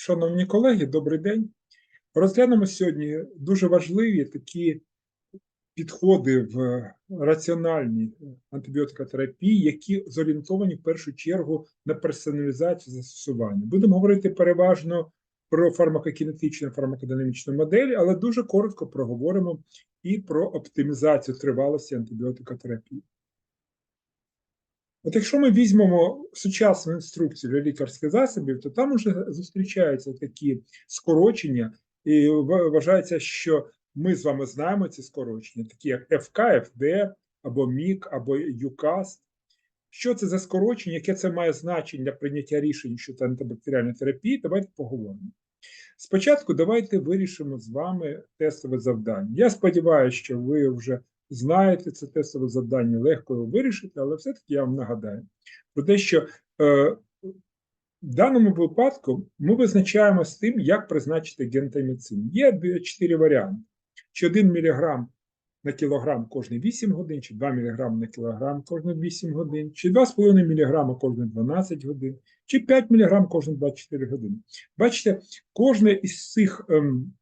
Шановні колеги, добрий день. Розглянемо сьогодні дуже важливі такі підходи в раціональній антибіотикотерапії, які зорієнтовані в першу чергу на персоналізацію застосування. Будемо говорити переважно про фармакокінетичну фармакодинамічну модель, але дуже коротко проговоримо і про оптимізацію тривалості антибіотикотерапії. От якщо ми візьмемо сучасну інструкцію для лікарських засобів, то там вже зустрічаються такі скорочення, і вважається, що ми з вами знаємо ці скорочення, такі як ФК, ФД, або МІК, або ЮКАС. Що це за скорочення, яке це має значення для прийняття рішень щодо антибактеріальної терапії? Давайте поговоримо. Спочатку давайте вирішимо з вами тестове завдання. Я сподіваюся, що ви вже знаєте це тестове завдання, легко вирішити, але все-таки я вам нагадаю про те, що е, в даному випадку ми визначаємо з тим, як призначити гентаміцин. Є чотири варіанти: чи 1 мг на кілограм кожні 8 годин, чи 2 мг на кілограм кожні 8 годин, чи 2,5 мг кожні 12 годин, чи 5 мг кожні 24 години. Бачите, кожна із цих ем,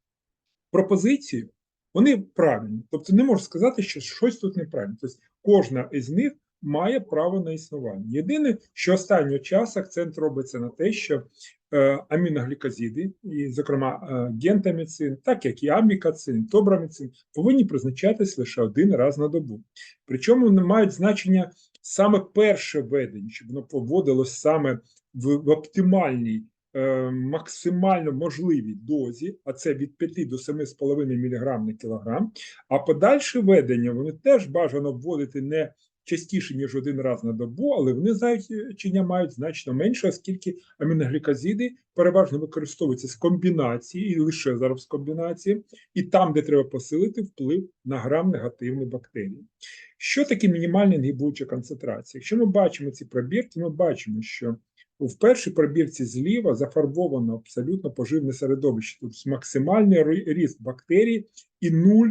пропозицій вони правильні. Тобто не можу сказати, що щось тут неправильно. Тобто кожна із них має право на існування. Єдине, що останнього часу акцент робиться на те, що е, аміноглікозиди, і, зокрема, е, гентаміцин, так як і амікацин, тобраміцин, повинні призначатись лише один раз на добу. Причому вони мають значення саме перше введення, щоб воно поводилось саме в, в оптимальній максимально можливій дозі, а це від 5 до 7,5 мг на кілограм, а подальше ведення вони теж бажано вводити не частіше, ніж один раз на добу, але вони значення мають значно менше, оскільки аміноглікозиди переважно використовуються з комбінації, і лише зараз з комбінації, і там, де треба посилити вплив на грам негативних бактерій. Що таке мінімальна інгібуюча концентрація? Якщо ми бачимо ці пробірки, ми бачимо, що в першій пробірці зліва зафарбовано абсолютно поживне середовище, тобто максимальний ріст бактерій і нуль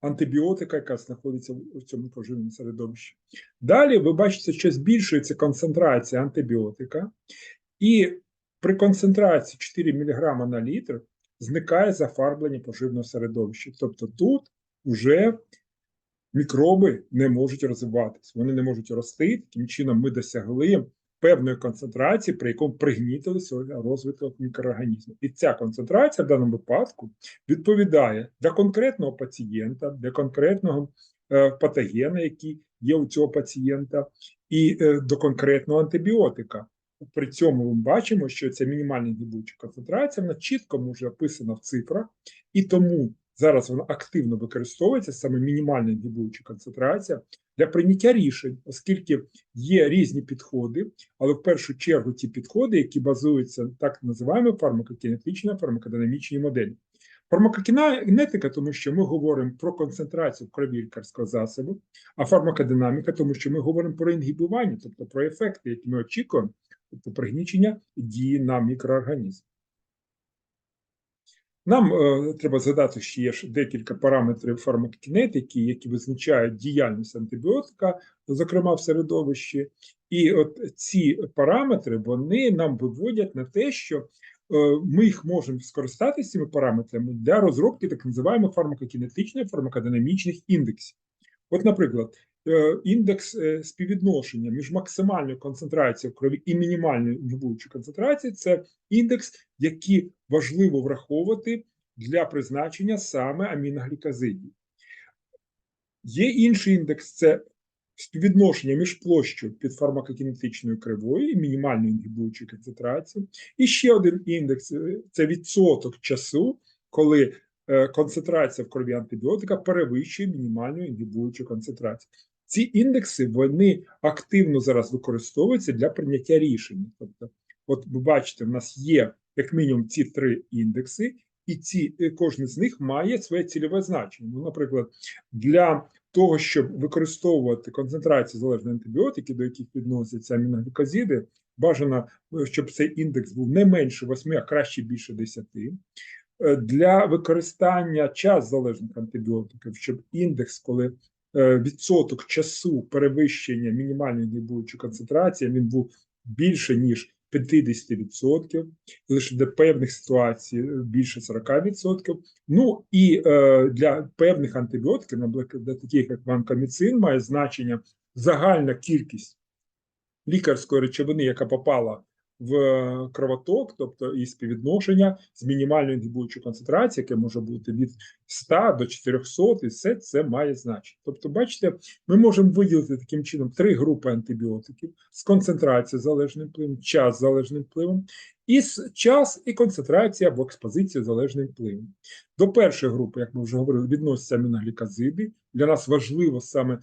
антибіотика, яка знаходиться в цьому поживному середовищі. Далі ви бачите, що збільшується концентрація антибіотика, і при концентрації 4 мг на літр зникає зафарблення поживного середовища. Тобто тут вже мікроби не можуть розвиватися, вони не можуть рости. Таким чином, ми досягли певної концентрації, при якому пригнітилися розвиток мікроорганізму. І ця концентрація в даному випадку відповідає для конкретного пацієнта, для конкретного е, патогена, який є у цього пацієнта, і е, до конкретного антибіотика. При цьому ми бачимо, що ця мінімальна гібуча концентрація вона чітко може описана в цифрах, і тому Зараз вона активно використовується саме мінімальна інгібуюча концентрація для прийняття рішень, оскільки є різні підходи, але в першу чергу ті підходи, які базуються так називаємо фармакокінетична фармакодинамічні моделі. Фармакокінетика, тому що ми говоримо про концентрацію крові лікарського засобу, а фармакодинаміка, тому що ми говоримо про інгібування, тобто про ефекти, які ми очікуємо, тобто пригнічення дії на мікроорганізм. Нам е, треба згадати, що є декілька параметрів фармакокінетики, які визначають діяльність антибіотика, зокрема в середовищі. І от ці параметри вони нам виводять на те, що е, ми їх можемо скористатися цими параметрами для розробки так називаємо фармакокінетичних фармакодинамічних індексів. От, наприклад, Е, індекс е, співвідношення між максимальною концентрацією крові і мінімальною інгібуючою концентрацією це індекс, який важливо враховувати для призначення саме аміноглікозидів. Є інший індекс це співвідношення між площою під фармакокінетичною кривою і мінімальною інгібуючою концентрацією. І ще один індекс е, це відсоток часу, коли концентрація в крові антибіотика перевищує мінімальну інгібуючу концентрацію. Ці індекси вони активно зараз використовуються для прийняття рішень. Тобто, от ви бачите, в нас є як мінімум ці три індекси, і ці е, кожен з них має своє цільове значення. Ну, наприклад, для того, щоб використовувати концентрацію залежної антибіотики, до яких відносяться аміноглюкозиди, бажано, е, щоб цей індекс був не менше 8, а краще більше 10. Е, для використання час залежних антибіотиків, щоб індекс, коли відсоток часу перевищення мінімальної гібуючої концентрації він був більше, ніж 50%, лише для певних ситуацій більше 40%. Ну і е, для певних антибіотиків, наприклад, для таких як ванкоміцин, має значення загальна кількість лікарської речовини, яка попала в е, кровоток, тобто і співвідношення з мінімальною інгібуючою концентрацією, яке може бути від 100 до 400, і все це має значення. Тобто, бачите, ми можемо виділити таким чином три групи антибіотиків з концентрацією залежним впливом, час залежним впливом, і час і концентрація або експозиція залежним впливом. До першої групи, як ми вже говорили, відносяться аміноглікозиди. Для нас важливо саме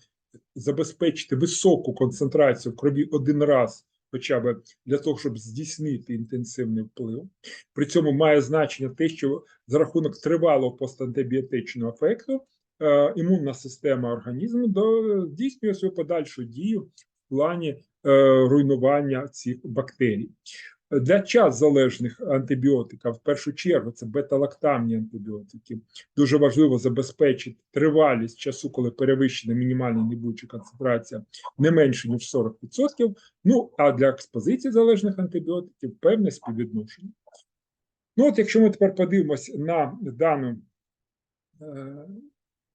забезпечити високу концентрацію в крові один раз хоча б для того, щоб здійснити інтенсивний вплив. При цьому має значення те, що за рахунок тривалого постантибіотичного ефекту е, імунна система організму здійснює свою подальшу дію в плані е, руйнування цих бактерій. Для час залежних антибіотиків, в першу чергу, це бета-лактамні антибіотики. Дуже важливо забезпечити тривалість часу, коли перевищена мінімальна небуча концентрація не менше ніж 40%. Ну а для експозиції залежних антибіотиків певне співвідношення. Ну, от якщо ми тепер подивимось на дану. Е,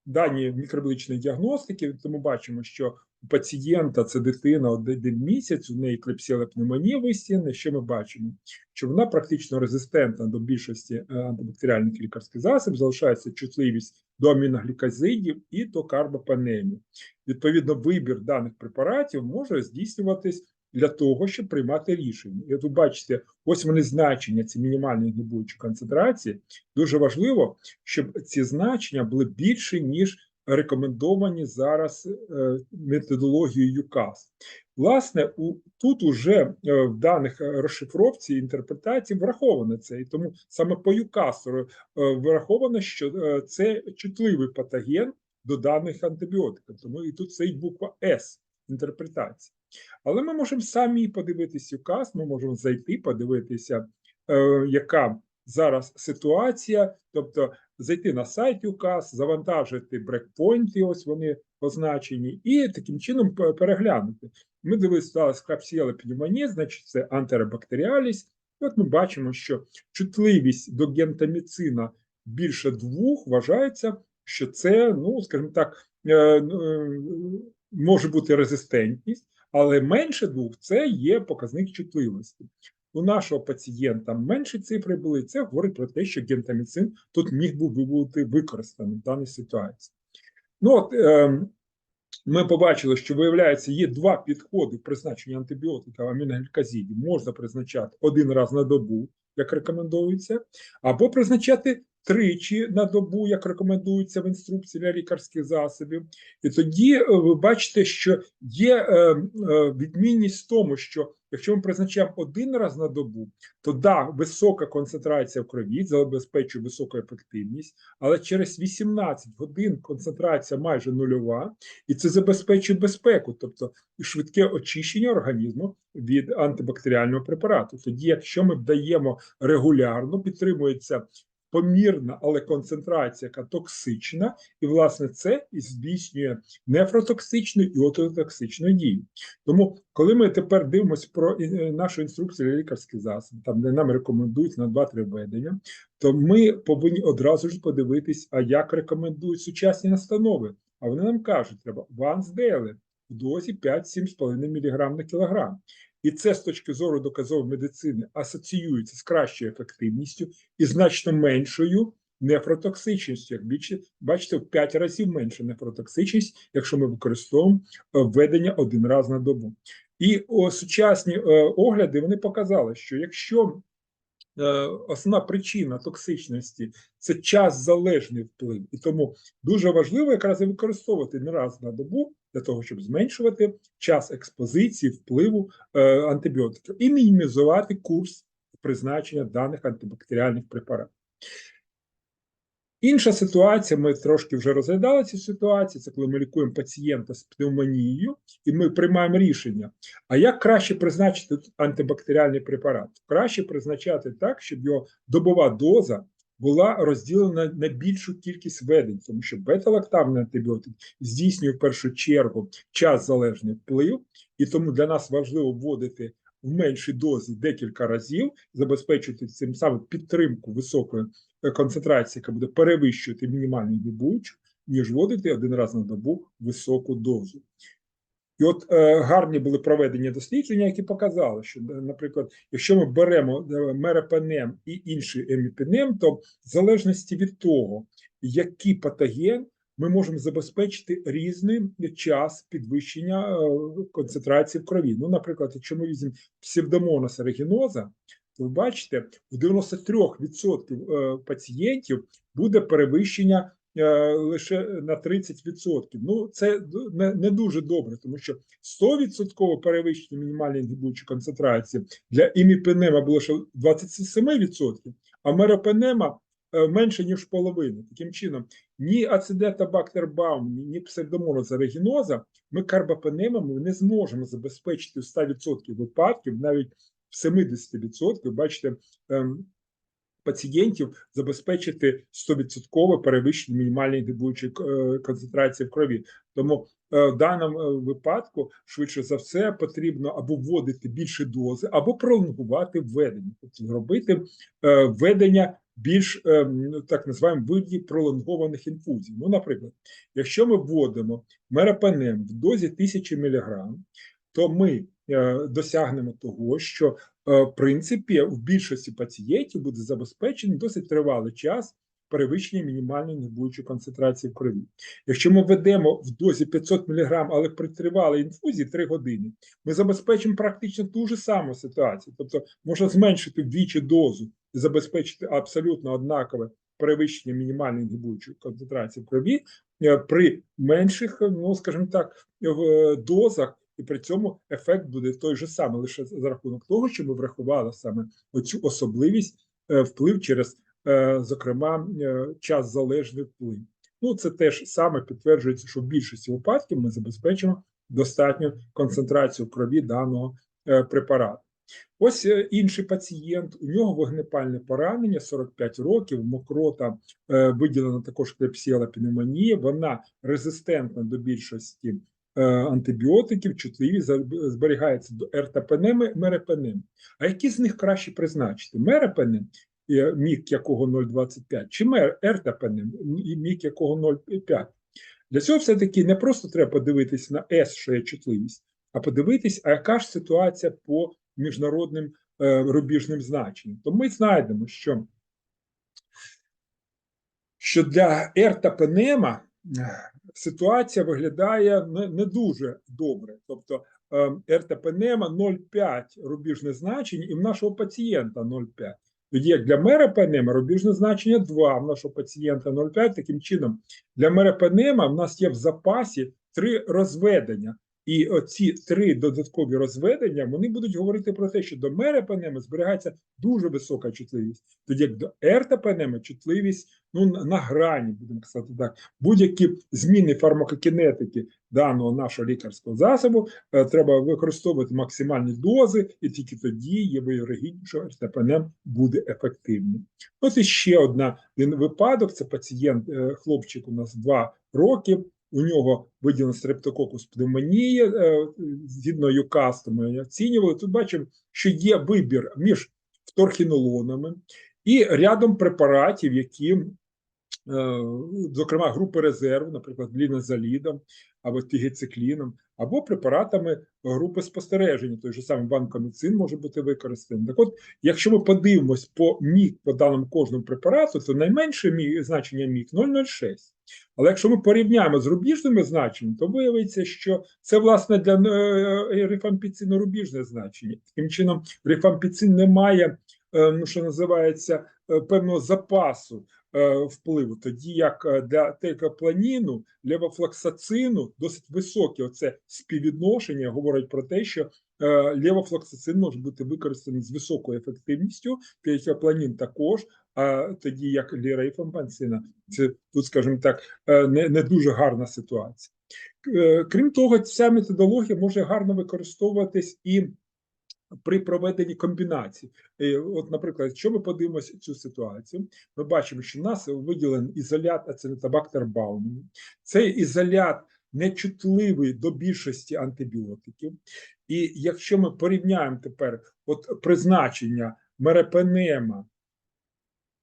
дані мікробіологічної діагностики, то ми бачимо, що пацієнта це дитина один місяць, у неї клепсіла пневмонія висіння, що ми бачимо, що вона практично резистентна до більшості е, антибактеріальних лікарських засобів, залишається чутливість до аміноглікозидів і до карбопанемії. Відповідно, вибір даних препаратів може здійснюватись для того, щоб приймати рішення. І от ви бачите, ось вони значення, ці мінімальні гнібуючі концентрації. Дуже важливо, щоб ці значення були більше, ніж рекомендовані зараз е, методологією ЮКАС. Власне, у, тут уже е, в даних розшифровці інтерпретації враховано це, і тому саме по ЮКАСу е, враховано, що це чутливий патоген до даних антибіотиків. Тому і тут стоїть буква С інтерпретації. Але ми можемо самі подивитися указ, ми можемо зайти, подивитися, яка зараз ситуація, тобто зайти на сайт указ, завантажити брекпойнти, ось вони позначені, і таким чином переглянути. Ми дивилися скрапсіла пневмонія, значить це антеробактеріаліс. І от ми бачимо, що чутливість до гентаміцина більше двох вважається, що це, ну, скажімо так, е, е, може бути резистентність але менше двох це є показник чутливості. У нашого пацієнта менші цифри були, це говорить про те, що гентаміцин тут міг би бути використаний в даній ситуації. Ну от е, ми побачили, що виявляється, є два підходи в призначенні антибіотика аміноглікозидів. Можна призначати один раз на добу, як рекомендується, або призначати тричі на добу, як рекомендується в інструкції для лікарських засобів. І тоді е, ви бачите, що є е, е, відмінність в тому, що якщо ми призначаємо один раз на добу, то да, висока концентрація в крові забезпечує високу ефективність, але через 18 годин концентрація майже нульова, і це забезпечує безпеку, тобто швидке очищення організму від антибактеріального препарату. Тоді, якщо ми даємо регулярно, підтримується помірна, але концентрація, яка токсична, і, власне, це і здійснює нефротоксичну і ототоксичну дію. Тому, коли ми тепер дивимося про е, нашу інструкцію для лікарських засобів, там де нам рекомендують на 2-3 введення, то ми повинні одразу ж подивитись, а як рекомендують сучасні настанови. А вони нам кажуть, треба once daily в дозі 5-7,5 мг на кілограм. І це з точки зору доказової медицини асоціюється з кращою ефективністю і значно меншою нефротоксичністю. Як більше, бачите, в 5 разів менше нефротоксичність, якщо ми використовуємо е, введення один раз на добу. І о, сучасні е, огляди вони показали, що якщо Основна причина токсичності це час залежний вплив, і тому дуже важливо якраз і використовувати не раз на добу для того, щоб зменшувати час експозиції, впливу е, антибіотиків і мінімізувати курс призначення даних антибактеріальних препаратів. Інша ситуація, ми трошки вже розглядали цю ситуацію, це коли ми лікуємо пацієнта з пневмонією, і ми приймаємо рішення, а як краще призначити антибактеріальний препарат? Краще призначати так, щоб його добова доза була розділена на більшу кількість введень, тому що бета-лактамний антибіотик здійснює в першу чергу час залежний вплив, і тому для нас важливо вводити в меншій дозі декілька разів, забезпечити цим самим підтримку високої е, концентрації, яка буде перевищувати мінімальну дібучу, ніж вводити один раз на добу високу дозу. І от е, гарні були проведені дослідження, які показали, що, наприклад, якщо ми беремо мерапенем і інший еміпенем, то в залежності від того, який патоген, ми можемо забезпечити різний час підвищення е, концентрації в крові. Ну, наприклад, якщо ми візьмемо псевдомонас ерегіноза, то ви бачите, в 93% е, пацієнтів буде перевищення е, лише на 30%. Ну, це не, дуже добре, тому що 100% перевищення мінімальної інгібуючої концентрації для іміпенема було ще 27%, а меропенема менше, ніж половина. Таким чином, ні ацидетобактербаум, ні, ні псевдомоноза регіноза ми карбапенемами не зможемо забезпечити в 100% випадків, навіть в 70%, бачите, ем, пацієнтів забезпечити 100% перевищення мінімальної дебуючої е, концентрації в крові. Тому е, в даному е, випадку, швидше за все, потрібно або вводити більше дози, або пролонгувати введення, тобто зробити е, введення більш е, так називаємо виді пролонгованих інфузій. Ну, наприклад, якщо ми вводимо мерапенем в дозі 1000 мг, то ми е, досягнемо того, що е, в принципі в більшості пацієнтів буде забезпечений досить тривалий час перевищення мінімальної небуючої концентрації в крові. Якщо ми ведемо в дозі 500 мг, але при тривалій інфузії 3 години, ми забезпечимо практично ту ж саму ситуацію. Тобто можна зменшити вдвічі дозу забезпечити абсолютно однакове перевищення мінімальної інгібуючої концентрації в крові е, при менших, ну скажімо так, дозах, і при цьому ефект буде той же самий, лише за рахунок того, що ми врахували саме оцю особливість е, вплив через, е, зокрема, е, час залежний вплив. Ну, це теж саме підтверджується, що в більшості випадків ми забезпечимо достатню концентрацію крові даного е, препарату. Ось е, інший пацієнт, у нього вогнепальне поранення, 45 років, мокрота е, виділена також клепсіала пневмонія, вона резистентна до більшості е, антибіотиків, чутливі, зберігається до ертапенеми, мерепенем. А які з них краще призначити? Мерепенем, мік якого 0,25, чи ертапенем, мік якого 0,5? Для цього все-таки не просто треба подивитись на С, що є чутливість, а подивитись, а яка ж ситуація по міжнародним е, рубіжним значенням. То ми знайдемо, що, що для ертапенема е, ситуація виглядає не, дуже добре. Тобто е, ертапенема 0,5 рубіжне значення і в нашого пацієнта 0,5. Тоді як для мерапенема рубіжне значення 2, в нашого пацієнта 0,5. Таким чином, для мерапенема в нас є в запасі три розведення. І оці три додаткові розведення вони будуть говорити про те, що до мерепенеми зберігається дуже висока чутливість, тоді як до ертапенеми чутливість ну на- грані, будемо казати так. Будь-які зміни фармакокінетики даного нашого лікарського засобу е, треба використовувати максимальні дози, і тільки тоді є вірогідність, що ертапенем буде ефективним. Ось іще одна випадок: це пацієнт, е, хлопчик у нас 2 роки. У нього виділено стрептококус пневмонії, е, згідно ЮКАС, ми оцінювали. Тут бачимо, що є вибір між вторхінолонами і рядом препаратів, які, е, зокрема, групи резерву, наприклад, лінозалідом або тігецикліном, або препаратами групи спостереження, той же самий банкоміцин може бути використаний. Так от, якщо ми подивимось по мік по даному кожному препарату, то найменше мі- значення мік 0,06. Але якщо ми порівняємо з рубіжними значеннями, то виявиться, що це власне для е, рифампіцину рубіжне значення. Таким чином, рифампіцин не має, е, ну що називається, е, певного запасу е, впливу, тоді як е, для текопланіну, левофлоксацину досить високе оце співвідношення говорить про те, що е, левофлоксацин може бути використаний з високою ефективністю, текопланін також, а тоді як лірейфампансина, це тут, скажімо так, е, не, не дуже гарна ситуація. Е, Крім того, ця методологія може гарно використовуватись і при проведенні комбінацій. От, наприклад, якщо ми подивимося цю ситуацію, ми бачимо, що в нас виділений ізолят ацетабактер Баумана. Цей ізолят нечутливий до більшості антибіотиків. І якщо ми порівняємо тепер от призначення мерепенема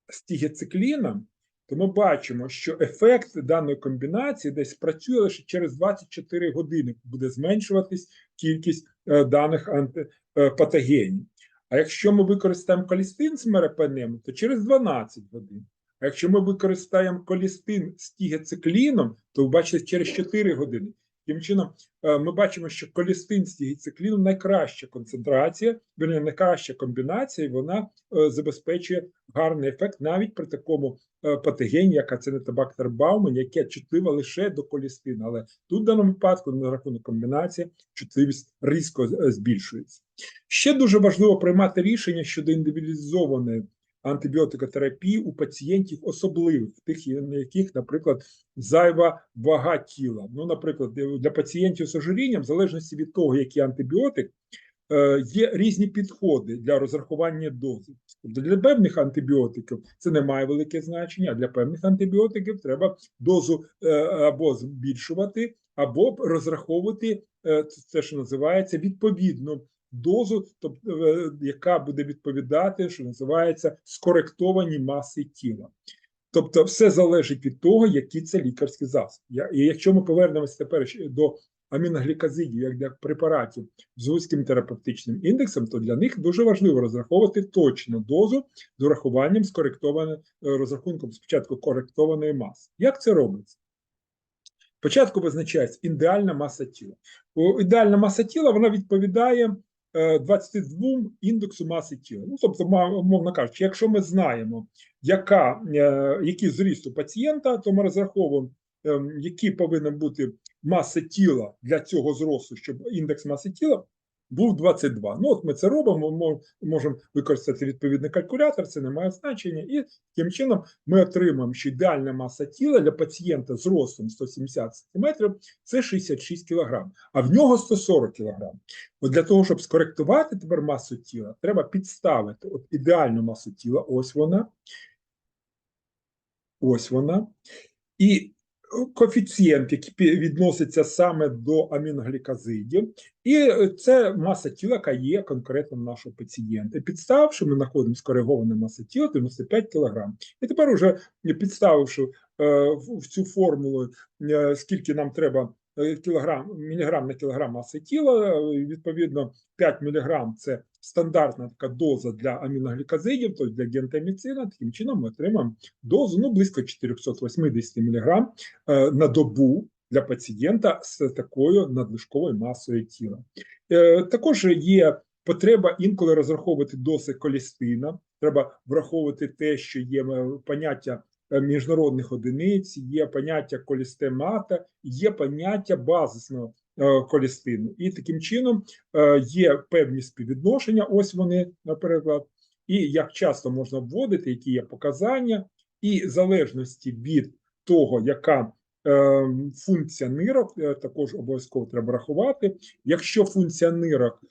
з тігецикліном, то ми бачимо, що ефект даної комбінації десь працює лише через 24 години, буде зменшуватись кількість е, даних антипатогенів. А якщо ми використаємо колістин з мерепенемом, то через 12 годин. А якщо ми використаємо колістин з тігецикліном, то бачите через 4 години. Таким чином, е, ми бачимо, що колістин з тігецикліном найкраща концентрація, верні, найкраща комбінація, і вона е, забезпечує гарний ефект навіть при такому е, патогені, як ацетабактер Бауман, яке чутлива лише до колістину. Але тут в даному випадку на рахунок комбінації чутливість різко збільшується. Ще дуже важливо приймати рішення щодо індивідуалізованої антибіотикотерапії у пацієнтів особливих, тих, на яких, наприклад, зайва вага тіла. Ну, наприклад, для пацієнтів з ожирінням, в залежності від того, який антибіотик, е, є різні підходи для розрахування дози. Тобто для певних антибіотиків це не має велике значення, а для певних антибіотиків треба дозу е, або збільшувати, або розраховувати е, це, що називається відповідно дозу, тобто яка буде відповідати, що називається скоректовані маси тіла. Тобто, все залежить від того, які це лікарські засоби. І якщо ми повернемося тепер до аміноглікозидів, як для препаратів з вузьким терапевтичним індексом, то для них дуже важливо розраховувати точну дозу з урахуванням е, розрахунком спочатку коректованої маси. Як це робиться? Спочатку визначається ідеальна маса тіла. Ідеальна маса тіла вона відповідає 22 е, індексу маси тіла. Ну, тобто, мовно кажучи, якщо ми знаємо, яка, які який зріст у пацієнта, то ми розраховуємо, які який повинен бути маса тіла для цього зросту, щоб індекс маси тіла був 22. Ну, от ми це робимо, ми можемо використати відповідний калькулятор, це не має значення. І таким чином ми отримаємо, що ідеальна маса тіла для пацієнта з ростом 170 см це 66 кг, а в нього 140 кг. От для того, щоб скоректувати тепер масу тіла, треба підставити от ідеальну масу тіла, ось вона. Ось вона. І коефіцієнт, який відноситься саме до аміноглікозидів, і це маса тіла, яка є конкретно нашого пацієнта. Підставивши, ми знаходимо скориговане маса тіла 95 кг. І тепер, уже підставивши е, в цю формулу, е, скільки нам треба Е, кілограм, міліграм на кілограм маси тіла. Е, відповідно, 5 міліграм це стандартна така доза для аміноглікозидів, тобто для гентаміцина. Таким чином ми отримаємо дозу ну, близько 480 міліграм е, на добу для пацієнта з такою надлишковою масою тіла. Також є потреба інколи розраховувати дози колістина. Треба враховувати те, що є поняття Е, міжнародних одиниць, є поняття колістемата, є поняття базисного е. І таким чином е, є певні співвідношення, ось вони, наприклад, і як часто можна вводити, які є показання, і в залежності від того, яка функція нирок, також обов'язково треба рахувати. Якщо функція нирок,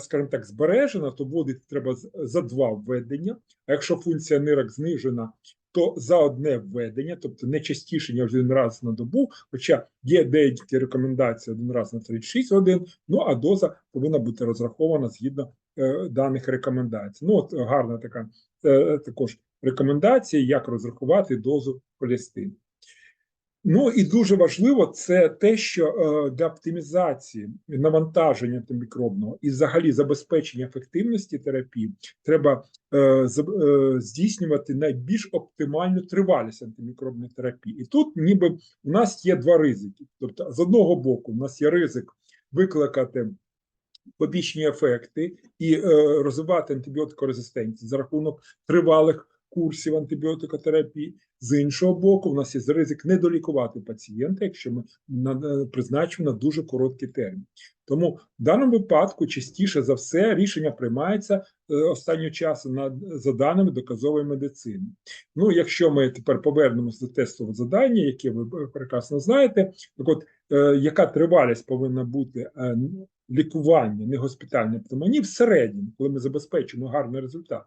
скажімо так, збережена, то вводити треба за два введення. А якщо функція нирок знижена, то за одне введення, тобто не частіше ніж один раз на добу, хоча є деякі рекомендації один раз на 36 годин, ну а доза повинна бути розрахована згідно е, даних рекомендацій. Ну от гарна така е, також рекомендація, як розрахувати дозу холестину. Ну і дуже важливо це те, що е, для оптимізації навантаження антимікробного і взагалі забезпечення ефективності терапії треба е, е, здійснювати найбільш оптимальну тривалість антимікробної терапії. І тут ніби у нас є два ризики. Тобто, з одного боку, у нас є ризик викликати побічні ефекти і розвивати антибіотикорезистенцію за рахунок тривалих курсів антибіотикотерапії. З іншого боку, в нас є ризик недолікувати пацієнта, якщо ми е, призначимо на дуже короткий термін. Тому в даному випадку частіше за все рішення приймається е, останнього часу на за даними доказової медицини. Ну, якщо ми тепер повернемося до тестового завдання, яке ви прекрасно знаєте, так от е, яка тривалість повинна бути лікування негоспітальної пневмонії в середньому, коли ми забезпечимо гарний результат,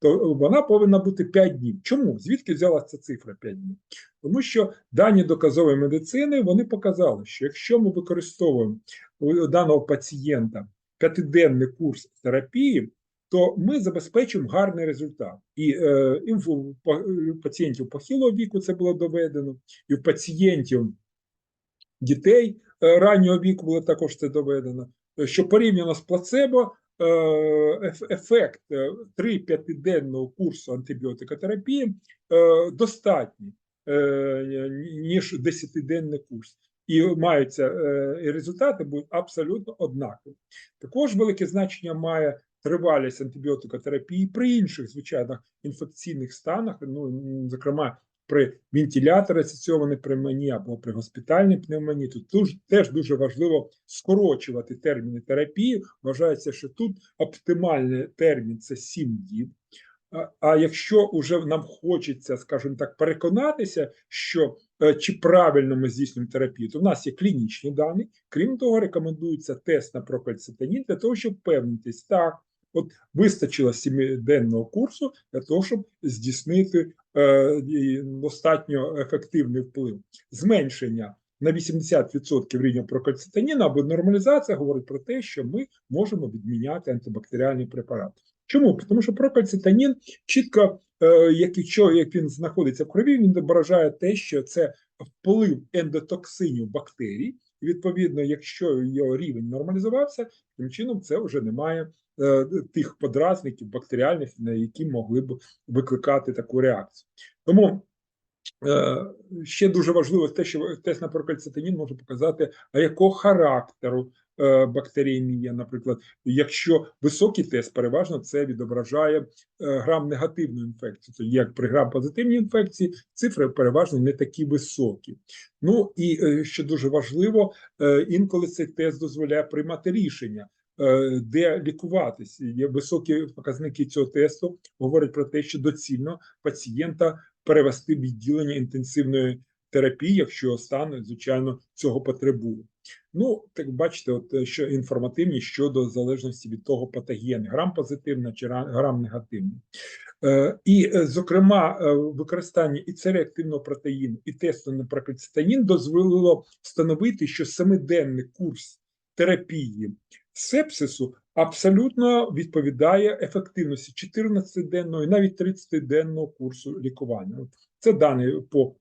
то вона повинна бути 5 днів. Чому? Звідки взялася ця цифра 5 днів? Тому що дані доказової медицини вони показали, що якщо ми використовуємо у даного пацієнта п'ятиденний курс терапії, то ми забезпечимо гарний результат. І, е, і в пацієнтів похилого віку це було доведено, і в пацієнтів дітей е, раннього віку було також це доведено, е, що порівняно з плацебо е, ефект 3-5-денного курсу антибіотикотерапії е, достатній, е, ніж 10-денний курс. І маються е, і результати будуть абсолютно однакові. Також велике значення має тривалість антибіотикотерапії при інших, звичайно, інфекційних станах, ну, зокрема, при вентиляторі асоційованій пневмонії або при госпітальній пневмонії. Туж- теж дуже важливо скорочувати терміни терапії. Вважається, що тут оптимальний термін це 7 діб. А- якщо вже нам хочеться, скажімо так, переконатися, що е, чи правильно ми здійснюємо терапію, то в нас є клінічні дані. Крім того, рекомендується тест на прокальцитонін для того, щоб впевнитись, так, от вистачило сімиденного курсу для того, щоб здійснити достатньо ефективний вплив. Зменшення на 80% рівня прокальцитоніну або нормалізація говорить про те, що ми можемо відміняти антибактеріальні препарати. Чому? Тому що прокальцитонін чітко, е, якщо, як він знаходиться в крові, він відображає те, що це вплив ендотоксинів бактерій. І відповідно, якщо його рівень нормалізувався, тим чином це вже немає е, тих подразників бактеріальних, на які могли б викликати таку реакцію. Тому е, ще дуже важливо те, що тест на прокальцитонін може показати, а якого характеру е, бактеріємія, наприклад, якщо високий тест, переважно це відображає е, грам негативну інфекцію. То як при грам позитивній інфекції цифри переважно не такі високі. Ну і е, що дуже важливо, е, інколи цей тест дозволяє приймати рішення. Де лікуватись, є високі показники цього тесту, говорять про те, що доцільно пацієнта перевести відділення інтенсивної терапії, якщо стан, звичайно, цього потребує. Ну, так бачите, от е, що інформативні щодо залежності від того патогени, грам позитивна чи грам негативна. Е, І, е, зокрема, е, використання і цереактивного протеїну, і тесту на прокальцитонін дозволило встановити, що семиденний курс терапії сепсису абсолютно відповідає ефективності 14-денного і навіть 30-денного курсу лікування. Це дані по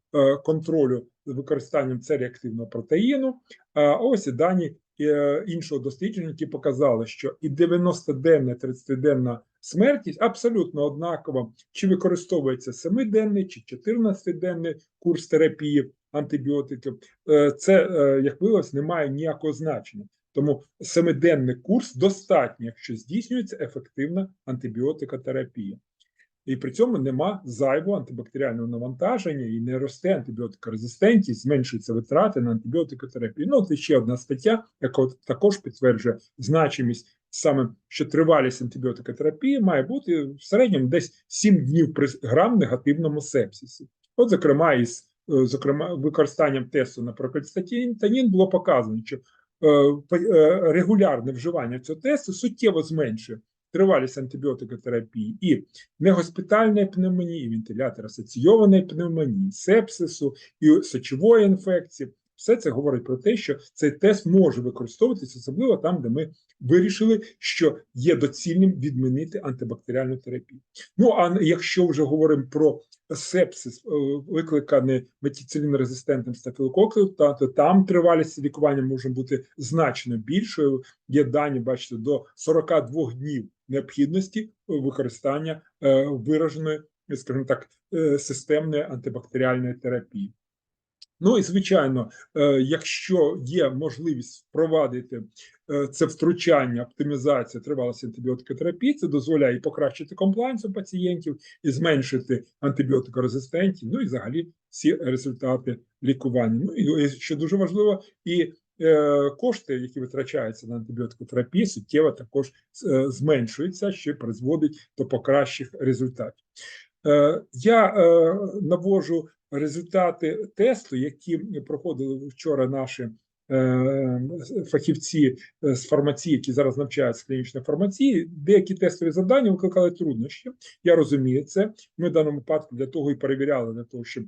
контролю з використанням цереактивного протеїну. А ось і дані е, іншого дослідження, які показали, що і 90-денна, 30-денна смертність абсолютно однакова, чи використовується 7-денний чи 14-денний курс терапії антибіотиків. Е, Це, е, як виявилось, не має ніякого значення. Тому семиденний курс достатньо, якщо здійснюється ефективна антибіотикотерапія. І при цьому нема зайвого антибактеріального навантаження і не росте антибіотикорезистентність, зменшуються витрати на антибіотикотерапію. Ну, це ще одна стаття, яка також підтверджує значимість саме, що тривалість антибіотикотерапії має бути в середньому десь 7 днів при грам негативному сепсисі. От, зокрема, із е, зокрема, використанням тесту на прокальцитонін було показано, що е, е, регулярне вживання цього тесту суттєво зменшує тривалість антибіотикотерапії і негоспітальної пневмонії, вентилятор асоційованої пневмонії, сепсису і сечової інфекції. Все це говорить про те, що цей тест може використовуватися, особливо там, де ми вирішили, що є доцільним відмінити антибактеріальну терапію. Ну а якщо вже говоримо про сепсис, е, викликаний метіцилінрезистентним стафілококком, та то там тривалість лікування може бути значно більшою. Є дані, бачите, до 42 днів необхідності використання е, вираженої, скажімо так, е, системної антибактеріальної терапії. Ну і звичайно, е, якщо є можливість впровадити це втручання, оптимізація тривалості антибіотикотерапії, це дозволяє покращити комплайнс у пацієнтів, і зменшити антибіотикорезистентність, ну і взагалі всі результати лікування. Ну і що дуже важливо, і кошти, які витрачаються на антибіотикотерапію, суттєво також е, зменшуються, що призводить до покращих результатів. Е, Я е, навожу результати тесту, які проходили вчора наші е, фахівці е, з фармації, які зараз навчаються з клінічної фармації, деякі тестові завдання викликали труднощі. Я розумію це. Ми в даному випадку для того і перевіряли, для того, щоб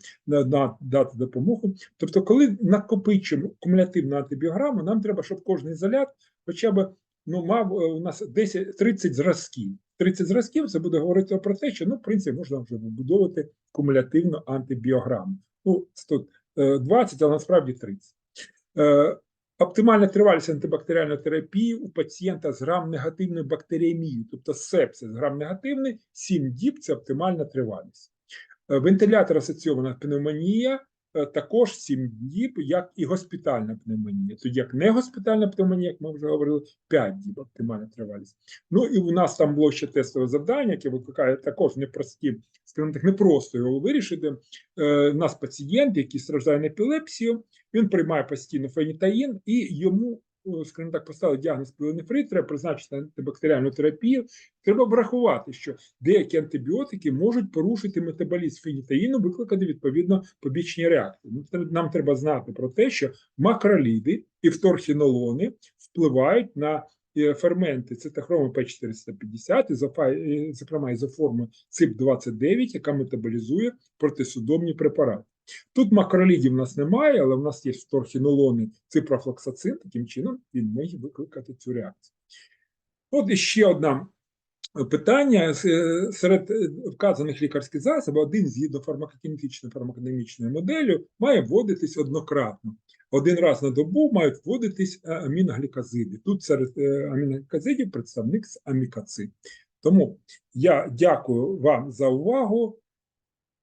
дати допомогу. Тобто, коли накопичуємо кумулятивну антибіограму, нам треба, щоб кожен ізолят хоча б ну, мав е, у нас 10, 30 зразків. 30 зразків це буде говорити про те, що ну, в принципі, можна вже вибудовувати кумулятивну антибіограму. Ну, тут е, 20, але насправді 30. Е, Оптимальна тривалість антибактеріальної терапії у пацієнта з грам-негативною бактеріємією, тобто сепсис грам-негативний, 7 діб це оптимальна тривалість. Е, Вентилятор асоційована пневмонія також 7 діб, як і госпітальна пневмонія. Тоді як не госпітальна пневмонія, як ми вже говорили, 5 діб оптимальна тривалість. Ну і у нас там було ще тестове завдання, яке викликає також непрості, скажімо так, непросто його вирішити. Е, У нас пацієнт, який страждає на епілепсію, він приймає постійно фенітаїн, і йому, е, скажімо так, поставили діагноз піленефрит, треба призначити антибактеріальну терапію. Треба врахувати, що деякі антибіотики можуть порушити метаболізм фенітаїну, викликати відповідно побічні реакції. Ну, Нам треба знати про те, що макроліди і вторхінолони впливають на е, ферменти цитохроми П450, ізофа- е, зокрема ізоформи ЦИП-29, яка метаболізує протисудомні препарати. Тут макролідів в нас немає, але в нас є вторхінолони, ципрофлоксацин, таким чином він може викликати цю реакцію. От іще одна питання. Е, Серед вказаних лікарських засобів один згідно фармакокінетичної фармакодинамічної моделі має вводитись однократно. Один раз на добу мають вводитись е, аміноглікозиди. Тут серед е, аміноглікозидів представник з амікацид. Тому я дякую вам за увагу.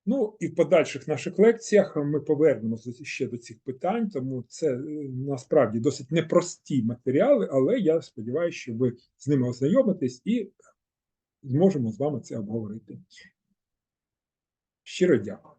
Ну і в подальших наших лекціях ми повернемося ще до цих питань, тому це е, насправді досить непрості матеріали, але я сподіваюся, що ви з ними ознайомитесь і зможемо з вами це обговорити. Щиро дякую.